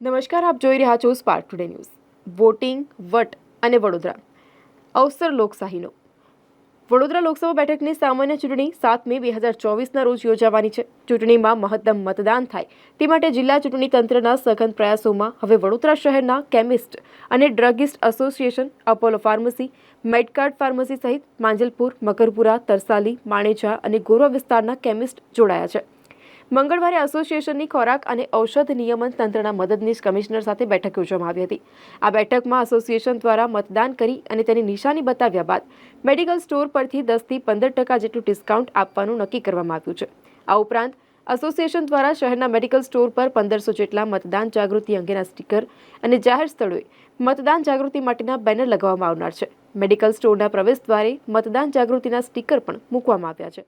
નમસ્કાર, આપ જોઈ રહ્યા છો સ્પાર્ક ટુડે ન્યૂઝ વોટિંગ, વટ અને વડોદરા. અવસર લોકશાહીનો. વડોદરા લોકસભા બેઠકની સામાન્ય ચૂંટણી સાત મે બે હજાર ચોવીસના રોજ યોજાવાની છે. ચૂંટણીમાં મહત્તમ મતદાન થાય. તે માટે જિલ્લા ચૂંટણી તંત્રના સઘન પ્રયાસોમાં હવે વડોદરા શહેરના કેમિસ્ટ અને druggist association, Apollo pharmacy, Medcard pharmacy સહિત માંજલપુર, મકરપુરા, તરસાલી, માણેજા અને ગોરવા વિસ્તારના કેમિસ્ટ જોડાયા છે. મંગળવારે એસોસિએશનની ખોરાક અને ઔષધ નિયમન તંત્રના મદદનીશ કમિશનર સાથે બેઠક યોજવામાં આવી હતી. આ બેઠકમાં એસોસિએશન દ્વારા મતદાન કરી અને તેની નિશાની બતાવ્યા બાદ મેડિકલ સ્ટોર પરથી દસથી પંદર ટકા જેટલું ડિસ્કાઉન્ટ આપવાનું નક્કી કરવામાં આવ્યું છે. આ ઉપરાંત એસોસિએશન દ્વારા શહેરના મેડિકલ સ્ટોર પર પંદરસો જેટલા મતદાન જાગૃતિ અંગેના સ્ટીકર અને જાહેર સ્થળોએ મતદાન જાગૃતિ માટેના બેનર લગાવવામાં આવનાર છે. મેડિકલ સ્ટોરના પ્રવેશ દ્વારે મતદાન જાગૃતિના સ્ટીકર પણ મૂકવામાં આવ્યા છે.